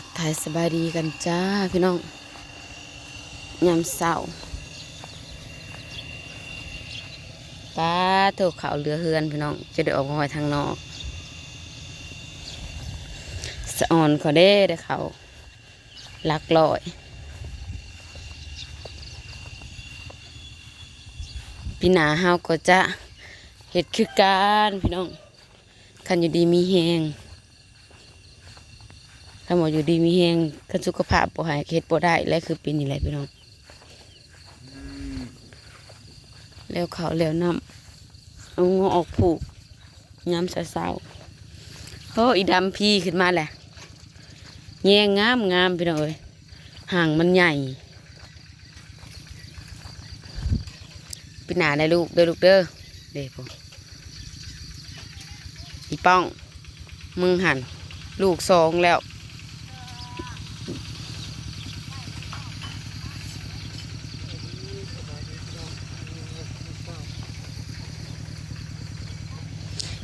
ทักทายสบายดีกันจ้าพี่น้องยามเสาร์ป้าถูกเขาเรือเฮือนพี่น้อง จะได้ออกมาไว้ทางนอกสะออนเขาได้ได้เขาหลักลอยปีหนาเฮาก็จะเห็ดคือการพี่น้องคันอยู่ดีมีแหง ถ้าหมออยู่ดีมีแหงคันสุขภาพบ่หายเฮ็ดบ่ได้และคือเป็นนี่แหละพี่น้องแล้วเขาแล้วน้ำเอางอออกผูกย้ำเศร้าๆโอ้อีดำพี่ขึ้นมาแหละแยงงามงามพี่น้องเอ้ยห่างมันใหญ่ปีหนาได้ลูกเด้อลูกเด้อเด้อพ่ออีป้องมึงหันลูกสองแล้ว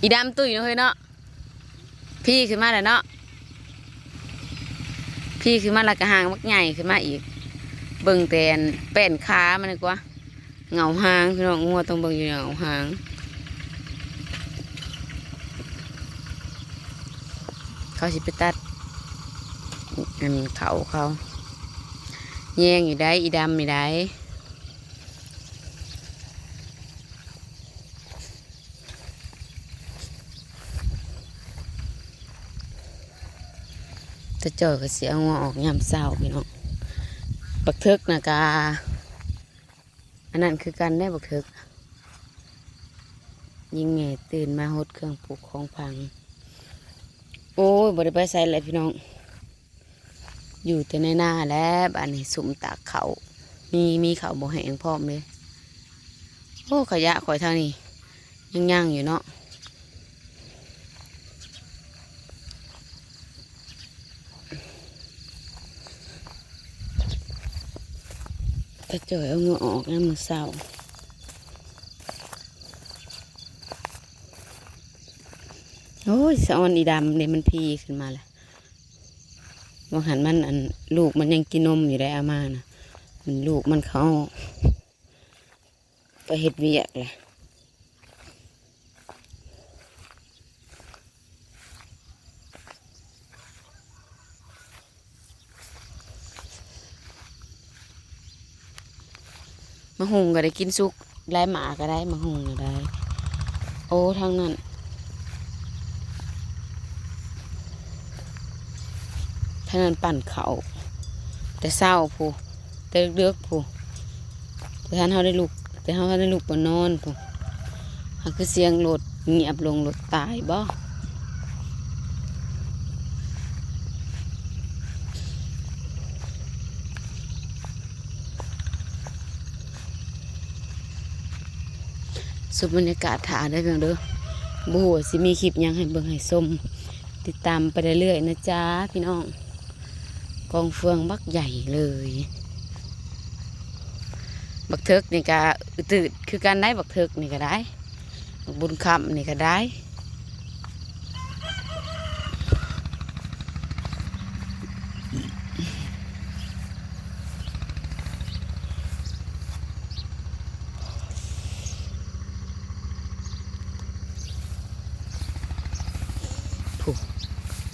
อีดำตุ้ยเนาะเฮ้ยเนาะพี่ขึ้นมาแล้วเนาะพี่ขึ้นมาล้วก็หางมักใหญ่ขึ้นมาอีก เบิ่งแตนแป้นขามันดีกว่าเหงาหางพี่น้องงัวต้องเบิ่งอยู่เหงาหางเขาสิไปตัดอันเขาเขาแย่งอยู่ได้อีดำอยู่ได้ จะเจอก็เสียงัวออกยามเศร้าพี่น้องบักเทิกนะกาอันนั้นคือการได้บักเถิกยิงแม่ตื่นมาหดเครื่องปลูกของพัง โอ้ยบริไปใส่เลยพี่น้อง อยู่แต่ในหน้าแล้วบ้านนี้สุ่มตากเขา มีมีเขาบ่แห้งพร้อมเลย โอ้ขยะข่อยทางนี้ยังย่างอยู่เนาะกระ จ่อยเอาเงาออกน้ำมือเศร้าโอ้ยสะออนอีดำเนี่ยมันพีขึ้นมาแล้วว่าหันมันอันลูกมันยังกินนมอยู่ได้อามานะมันลูกมันเข้าไปเห็ดเวียกแหละ มะฮุงก็ได้กินสุกไล่หมาก็ได้มะฮุงก็ได้ โอ้ทางนั้นท่านั้นปั่นเขาแต่เศร้าผู้แต่เลือกผู้แต่ท่านเขาได้ลูกแต่เขาได้ลูกบนนอนผู้เขาคือเสียงรถเงียบลงรถตายบ่ สุดบรรยากาศถาได้เพียงเด้อบูหัวสิมีคลิปยังให้เบิ่งให้ส้มติดตามไปเรื่อยๆนะจ๊ะพี่น้อง กองเฟืองบักใหญ่เลย บักเทิกนี่ก็อึดตืดคือการได้บักเทิกนี่ก็ได้ บุญคำนี่ก็ได้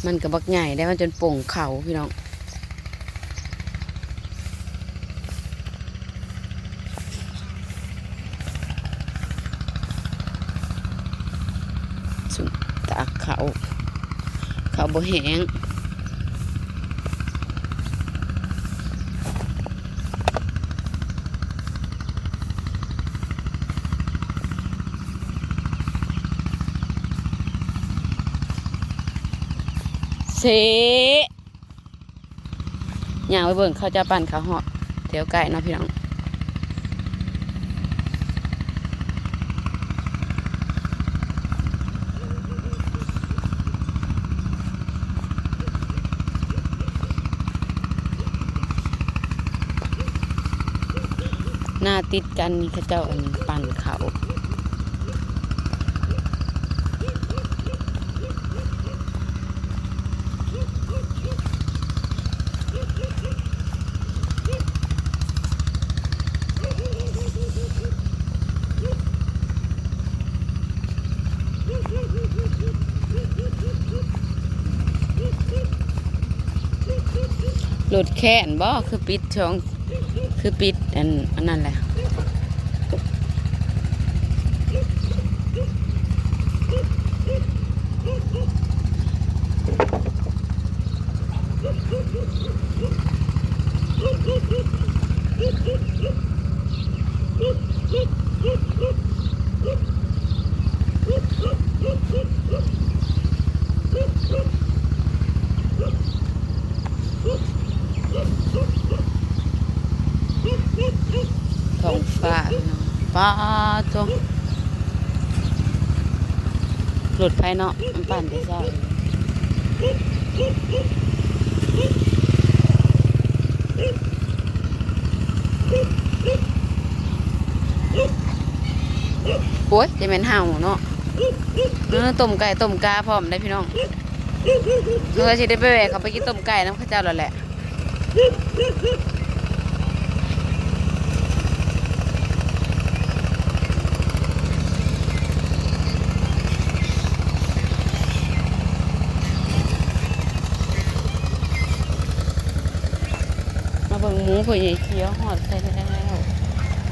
มันก็บักใหญ่ได้มันจนโป่งเขาพี่น้องสุดตากเขา เขาบ่แห้ง เสย่างไปเบิ่งเขาจะปั่นเขาเหาะเดี๋ยวไก่เนาะพี่น้องหน้าติดกันนี่เขาเจ้าอันปั่นเขา หลุดแค่นบ่คือปิดช่องคือปิดอันอันนั้นแหละ ป้าตัวหลุดภายเนาะมันปั่นไปซ่าโอ้ยจะเป็นห่าเนาะเออต้มไก่ต้มกาพร้อมได้พี่น้องเออสิได้ไปแหวกเขาไปกินต้มไก่น้ำข้าวเจ้าแล้วแหละ มาเบิ่งหมู ข่อยใหญ่เขียวหอดใส่แล้ว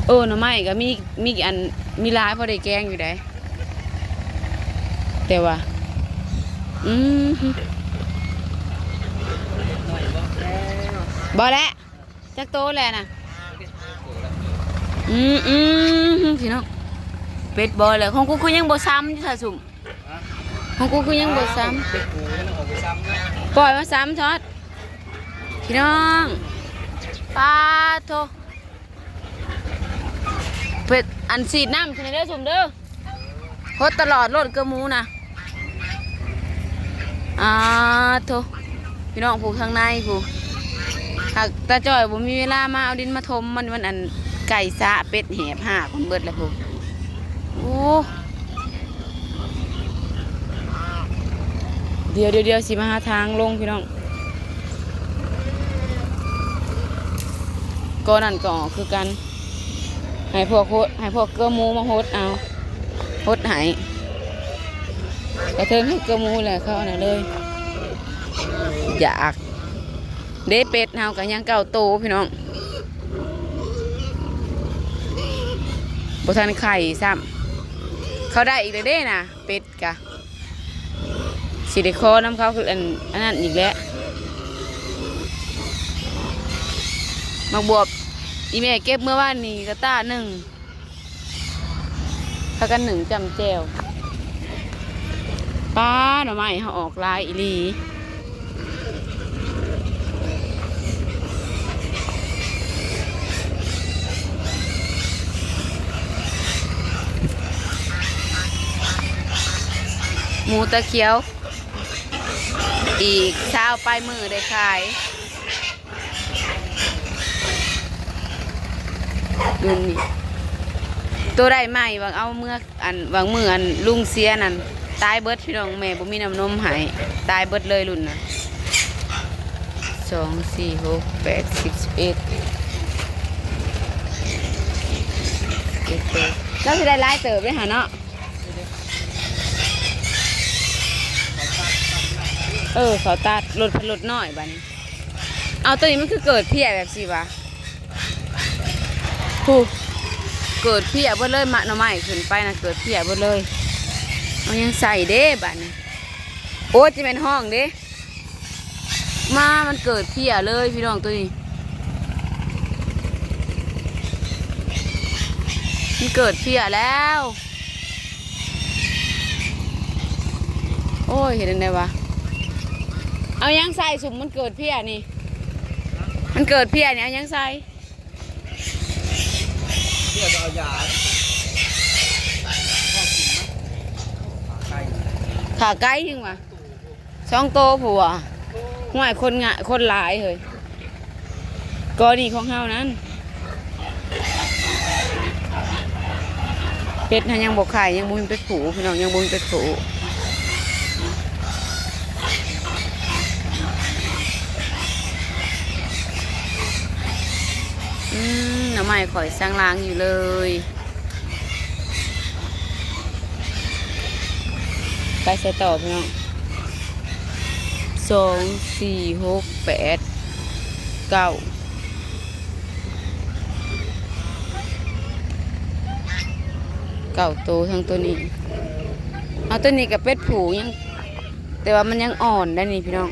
เออหน่อไม้ก็มีมีอันมีหลายพอได้แกงอยู่ได้แต่ว่าอืมบ่แล้วจักโตแล้วนะอืมอืมพี่น้องเป็ดบ่แล้วของกูคือยังบ่ซ้ำอยู่ท่าสุ่มของกูคือยังบ่ซ้ำเป็ดกูยังออกไปซ้ำปล่อยมาสามช็อตพี่น้อง ปลาโทเป็ดอันสีดน้ำใช่ไหมเด้อสุ่มเด้อโคตรตลอดรถกระหมูนะอ่าโทพี่น้องผูกทางในผูกหากตาจ่อยผมมีเวลามาเอาดินมาทมมันมันอันไก่สะเป็ดแหบห้าคนเบิดแล้วผูกโอ้เดี๋ยวเดี๋ยวเดี๋ยวสิมาหาทางลงพี่น้อง ก็นั่นก็คือกันให้พวกโฮดให้พวกเกลือมูมาโฮดเอาโฮดหายกระเทิงให้เกลือมูแหละเข้านนั้นเลย อยากเด้เป็ดเฮากันยังเก่าโตพี่น้องบทันไข่ซ้ำเขาได้อีกเลยเด้น่ะเป็ดกะสิได้คอน้ำเขาคืออันอันนั้นอีกแล้วมักบวบ อีแม่เก็บเมื่อวานนี้กระต้าหนึ่งถ้ากันหนึ่งจำแจวป้าหน่อไม้เขาออกลายอีลีหมูตะเคียว อีกเช้าปลายมือได้ขาย ดูนี่ตัวได้ใหม่บางเอาเมื่ออันบางมืออันลุงเสียนั่นตายเบิดพี่น้องแม่บ่มีน้ำนมหายตายเบิดเลยรุ่นน่ะสองสี่หกแปดสิบเอ็ดเอ็ดเติบแล้วสิได้หลายเติบเลยหะเนาะเออเขาตัดรถพันรถน้อยบัดนี้ เอาตัวนี้มันคือเกิดเพี้ยแบบสิวะ ผู้เกิดเพี้ยบ่เลยมะหน่อไม้ขึ้นไปนะเกิดเพี้ยบ่เลยเอายังใส่เด้บัดนี้โอ้จะเป็นห้องเด้มามันเกิดเพี้ยเลยพี่น้องตัวนี้มันเกิดเพี้ยแล้ว โอ้ยเห็นยังไงวะเอายังใส่สุ่มมันเกิดเพี้ยนี่ มันเกิดเพี้ยนี่เอายังใส่ เพื่อจะเอายาพ่อกินนะไก่ขาไกลยังวะช่องโตผัวห่วยคนงะคนหลายเลยกอนี่ของเฮานั้นเป็ดนะยังบกไข่ยังบุญเป็ดผูพี่น้องยังบุญเป็ดผูอืมน้ำ ใหม่ข่อยสร้างล้างอยู่เลยไปใส่ต่อพี่น้องสองสี่หกแปดเก้าเก่าโตทั้งตัวนี้ เอาตัวนี้กับเป็ดผูยัง แต่ว่ามันยังอ่อนได้นี่พี่น้อง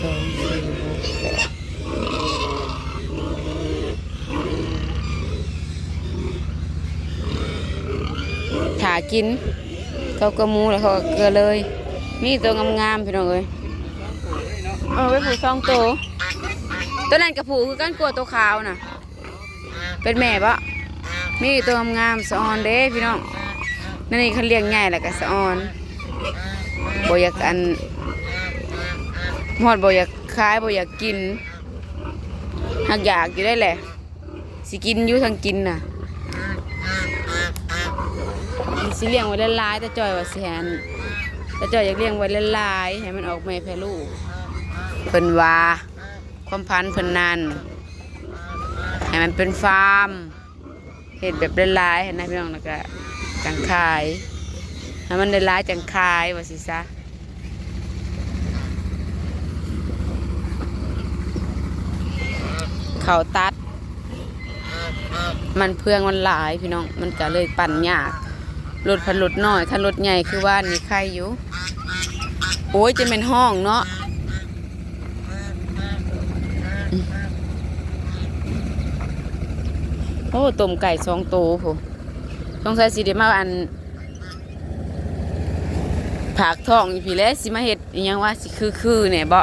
สองสี่หกแปดถา กิน เขาก็มูแล้วเขาก็เกลือเลย มีตัวงามๆพี่น้องเอ้ยเออไว้ผูสองโตตัวนั้นกับผูกคือกันกลัวตัวขาวน่ะ เป็นแม่ปะมีตัวงามๆสะออนเด้พี่น้องนั่นนี่เขาเลี้ยงใหญ่แหล้วก็สะออนบอยากอันหอดบอยากขายบอยากกินหักอยากอยู่ได้แหละสิกินอยู่ทางกินน่ะ สิเลี้ยงไว้หลายๆแต่จอยว่าสิแหนแต่จอยอยากเลี้ยงไว้หลายๆให้มันออกแม่แพรลูกเพิ่นว่าความพันธุ์เพิ่นนั่นให้มันเป็นฟาร์มเห็ดแบบหลายๆเห็นไหมพี่น้องแล้วก็จังขายให้มันหลายๆจังขายว่าสิซะเขาตัด มันเพื่องมันหลายพี่น้อง มันก็เลยปั่นยาก รถพันรถน้อยคันรถใหญ่คือว่านี่ใครอยู่ โอ้ยจะเป็นห้องเนาะโอ้ต้มไก่สองตัวผมต้องใส่สีเดียมาอันผักทองอยู่พี่แล้วสิมาเห็ดยังว่าสิคือคือเนี่ยบ่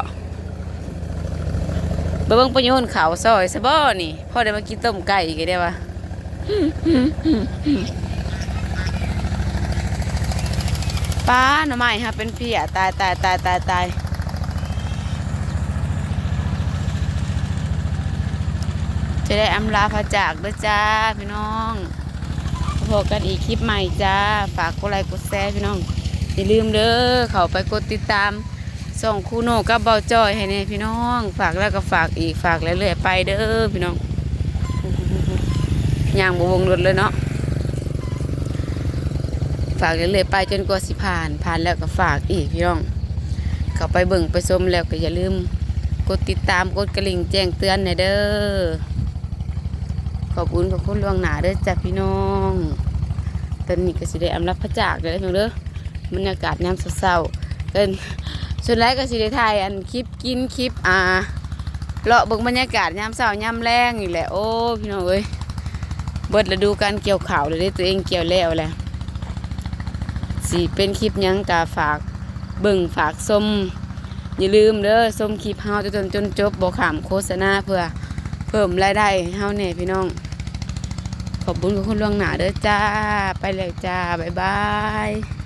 เบิ่งประโยชน์เขาซอยซะบ่นี่พ่อได้มากินต้มไก่อีกได้วะ ป้าหน่อไม้ฮะเป็นเพียตายตายตายตายตายจะได้อำลาพระจากด้วยจ้าพี่น้องพบกันอีกคลิปใหม่จ้า ฝากกดไลค์กดแชร์พี่น้อง อย่าลืมเด้อเขาไปกดติดตามส่องคูโนกับเบาจอยให้แน่พี่น้อง ฝากแล้วก็ฝากอีกฝากเรื่อยๆไปเด้อพี่น้องอย่างบวงรถเลยเนาะ ฝากเรื่อยๆไปจนกว่าสิผ่าน ผ่านแล้วก็ฝากอีกพี่น้อง เข้าไปเบิ่งไปชมแล้วก็อย่าลืม กดติดตามกดกระลิ่งแจ้งเตือนหน่อยเด้อขอบคุณขอบคุณล่วงหนาเด้อจ้ะพี่น้องตอนนี้ก็สิได้อำรับพระจากเลยพี่น้องเด้อบรรยากาศยามเศร้าๆเป็นส่วนแรกก็สิได้ถ่ายอันคลิปกินคลิปอ่าเลาะเบิ่งบรรยากาศยามเช้ายามแรงนี่แหละโอ้พี่น้องเอ้ยเบิดฤดูการเกี่ยวข่าวเลยเด้ตัวเองเกี่ยวแล้วแหละ สิเป็นคลิปยังกาฝากเบิ่งฝากส้มอย่าลืมเด้อส้มคลิปเฮาจนจนจบบ่ขามโฆษณาเพื่อเพิ่มรายได้เฮาเนี่ยพี่น้อง ขอบคุณทุกคุณล่วงหน้าเด้อจ้า ไปแล้วจ้า บ๊ายบาย